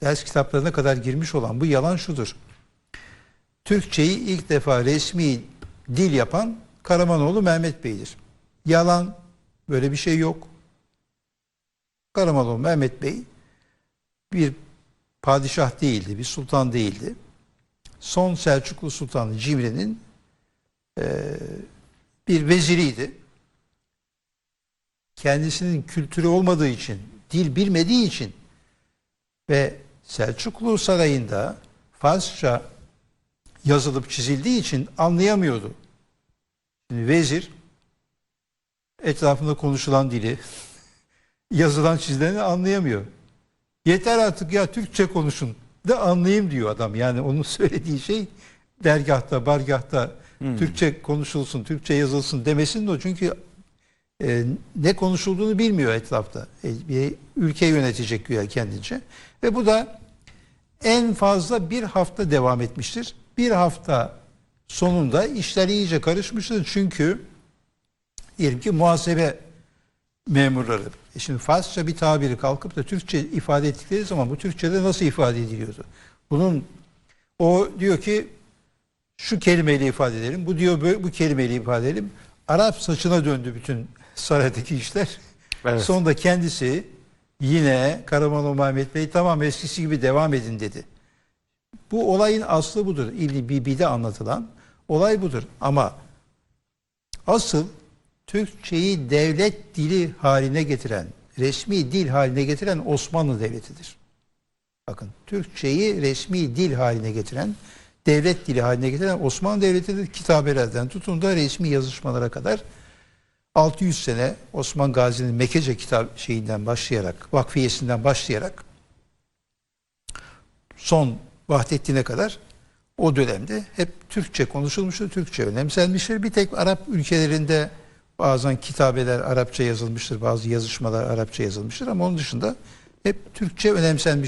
ders kitaplarına kadar girmiş olan bu yalan şudur. Türkçeyi ilk defa resmi dil yapan Karamanoğlu Mehmet Bey'dir. Yalan, böyle bir şey yok. Karamanoğlu Mehmet Bey bir padişah değildi, bir sultan değildi. Son Selçuklu Sultanı Cimri'nin eee, bir veziriydi. Kendisinin kültürü olmadığı için, dil bilmediği için ve Selçuklu Sarayı'nda Farsça yazılıp çizildiği için anlayamıyordu. Şimdi vezir etrafında konuşulan dili, yazılan çizileni anlayamıyor. Yeter artık ya Türkçe konuşun da anlayayım diyor adam. Yani onun söylediği şey dergahta, bargahta Türkçe konuşulsun, Türkçe yazılsın demesin de o. Çünkü e, ne konuşulduğunu bilmiyor etrafta. E, bir ülke yönetecek güya kendince. Ve bu da en fazla bir hafta devam etmiştir. Bir hafta sonunda işler iyice karışmıştır. Çünkü diyelim ki muhasebe memurları. E şimdi Farsça bir tabiri kalkıp da Türkçe ifade ettikleri zaman bu Türkçe'de nasıl ifade ediliyordu? Bunun o diyor ki şu kelimeyle ifade edelim. Bu diyor bu kelimeyle ifade edelim. Arap saçına döndü bütün saraydaki işler. Evet. Sonunda kendisi yine Karamanoğlu Mehmet Bey tamam eskisi gibi devam edin dedi. Bu olayın aslı budur. İlli Bibi'de anlatılan olay budur. Ama asıl Türkçeyi devlet dili haline getiren, resmi dil haline getiren Osmanlı Devleti'dir. Bakın Türkçeyi resmi dil haline getiren, devlet dili haline getiren Osmanlı Devleti'dir. Kitabelerden tutun da resmi yazışmalara kadar 600 sene Osman Gazi'nin Mekece kitap şeyinden başlayarak, vakfiyesinden başlayarak son Vahdettin'e kadar o dönemde hep Türkçe konuşulmuştur, Türkçe önemsenmiştir. Bir tek Arap ülkelerinde bazen kitabeler Arapça yazılmıştır, bazı yazışmalar Arapça yazılmıştır ama onun dışında hep Türkçe önemsenmiştir.